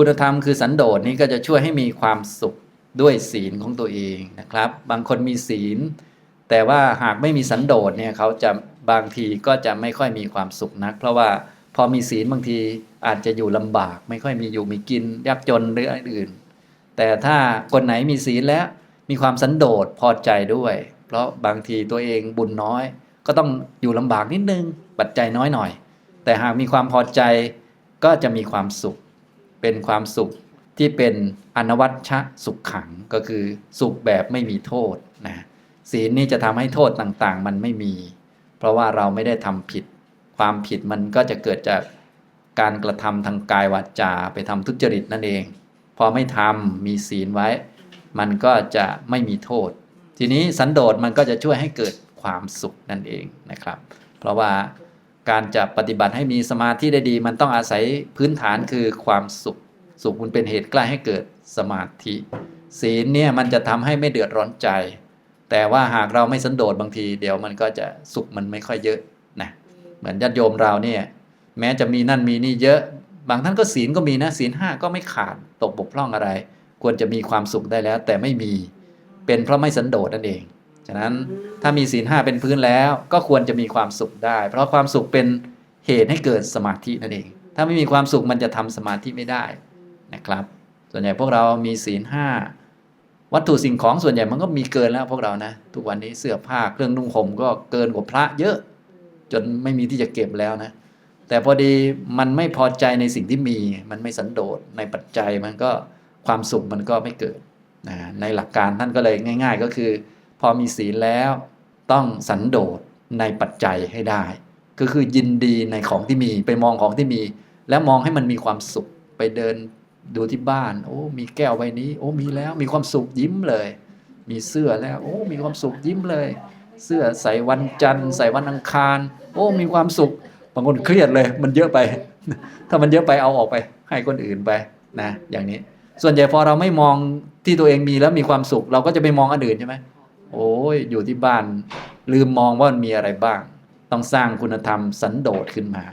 คุณธรรมคือสันโดษนี้ก็จะช่วยให้มีความสุขด้วยศีลของตัวเองนะครับ บางคนมีศีล แต่ว่าหากไม่มีสันโดษเนี่ยเขาจะบางทีก็จะไม่ค่อยมีความสุขนัก เพราะว่าพอมีศีลบางทีอาจจะอยู่ลำบาก ไม่ค่อยมีอยู่มีกินยากจนหรืออะไรอื่น แต่ถ้าคนไหนมีศีลแล้วมีความสันโดษพอใจด้วย เพราะบางทีตัวเองบุญน้อย ก็ต้องอยู่ลำบากนิดนึงปัจจัยน้อยหน่อย แต่หากมีความพอใจก็จะมีความสุข เป็นความสุขที่เป็นอนวัชชะสุขขังก็คือสุขแบบไม่มีโทษนะศีลนี่จะทำให้โทษต่างๆ มันไม่มี เพราะว่าเราไม่ได้ทำผิด ความผิดมันก็จะเกิดจากการกระทำทางกายวาจาไปทำทุจริตนั่นเอง พอไม่ทำมีศีลไว้ มันก็จะไม่มีโทษ ทีนี้สันโดษมันก็จะช่วยให้เกิดความสุขนั่นเองนะครับ เพราะว่า การจะปฏิบัติให้มีสมาธิได้ดี มันต้องอาศัยพื้นฐานคือความสุข สุขมันเป็นเหตุใกล้ให้เกิดสมาธิ ศีลเนี่ยมันจะทำให้ไม่เดือดร้อนใจ แต่ว่าหากเราไม่สันโดษบางที เดี๋ยวมันก็จะสุขมันไม่ค่อยเยอะนะเหมือนญาติโยมเราเนี่ยแม้จะมีนั่นมีนี่เยอะ บางท่านก็ศีลก็มีนะศีลห้าก็ไม่ขาดตกบกพร่องอะไร ควรจะมีความสุขได้แล้ว แต่ไม่มีเป็นเพราะไม่สันโดษนั่นเอง ฉะนั้นถ้ามีศีลห้าเป็นพื้นแล้วก็ควรจะมีความสุขได้ เพราะความสุขเป็นเหตุให้เกิดสมาธินั่นเอง ถ้าไม่มีความสุขมันจะทำสมาธิไม่ได้นะครับ ส่วนใหญ่พวกเรามีศีลห้าวัตถุสิ่งของส่วนใหญ่มันก็มีเกินแล้วพวกเรานะทุกวันนี้เสื้อผ้าเครื่องนุ่งห่มก็เกินกว่าพระเยอะ จนไม่มีที่จะเก็บแล้วนะ แต่พอดีมันไม่พอใจในสิ่งที่มี มันไม่สันโดษในปัจจัยมันก็ความสุขมันก็ไม่เกิดนะในหลักการท่านก็เลยง่าย ๆ ก็คือ พอมีศีลแล้วต้องสันโดษในปัจจัยให้ได้ ก็คือยินดีในของที่มีไปมองของที่มี แล้วมองให้มันมีความสุขไปเดินดูที่บ้าน โอ้ มีแก้วใบนี้ โอ้มีแล้วมีความสุขยิ้มเลย มีเสื้อแล้ว โอ้ มีความสุขยิ้มเลย เสื้อใส่วันจันทร์ใส่วันอังคาร โอ้ มีความสุขบางคนเครียดเลย มันเยอะไป ถ้ามันเยอะไปเอาออกไป ให้คนอื่นไปนะอย่างนี้ ส่วนใหญ่พอเราไม่มองที่ตัวเองมีแล้วมีความสุข เราก็จะไปมองอันอื่นใช่ไหม โอ้ยอยู่ที่บ้าน ลืมมองว่ามันมีอะไรบ้าง ต้องสร้างคุณธรรมสันโดษขึ้นมา